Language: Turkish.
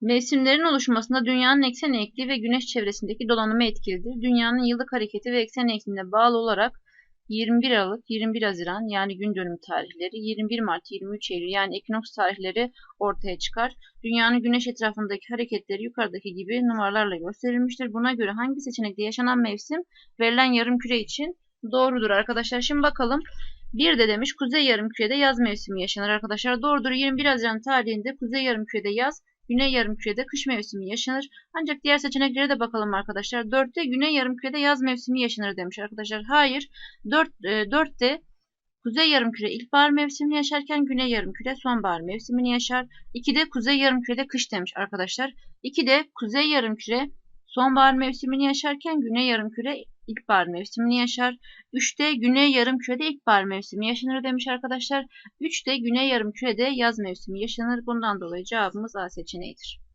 Mevsimlerin oluşmasında dünyanın eksen eğikliği ve güneş çevresindeki dolanımı etkilidir. Dünyanın yıllık hareketi ve eksen eğikliğine bağlı olarak 21 Aralık, 21 Haziran yani gün dönümü tarihleri, 21 Mart, 23 Eylül yani ekinoks tarihleri ortaya çıkar. Dünyanın güneş etrafındaki hareketleri yukarıdaki gibi numaralarla gösterilmiştir. Buna göre hangi seçenekte yaşanan mevsim verilen yarım küre için doğrudur arkadaşlar. Şimdi bakalım. Bir de demiş kuzey yarım kürede yaz mevsimi yaşanır arkadaşlar. Doğrudur 21 Haziran tarihinde kuzey yarım kürede yaz, Güney yarımkürede kış mevsimi yaşanır. Ancak diğer seçeneklere de bakalım arkadaşlar. 4'te Güney yarımkürede yaz mevsimi yaşanır demiş arkadaşlar. Hayır. 4 4'te Kuzey yarımküre ilkbahar mevsimini yaşarken Güney yarımküre sonbahar mevsimini yaşar. 2'de Kuzey yarımkürede kış demiş arkadaşlar. 2'de Kuzey yarımküre sonbahar mevsimini yaşarken Güney yarımküre ilkbahar mevsimini yaşar. 3'te güney yarım kürede ilkbahar mevsimi yaşanır demiş arkadaşlar. 3'te güney yarım kürede yaz mevsimi yaşanır. Bundan dolayı cevabımız A seçeneğidir.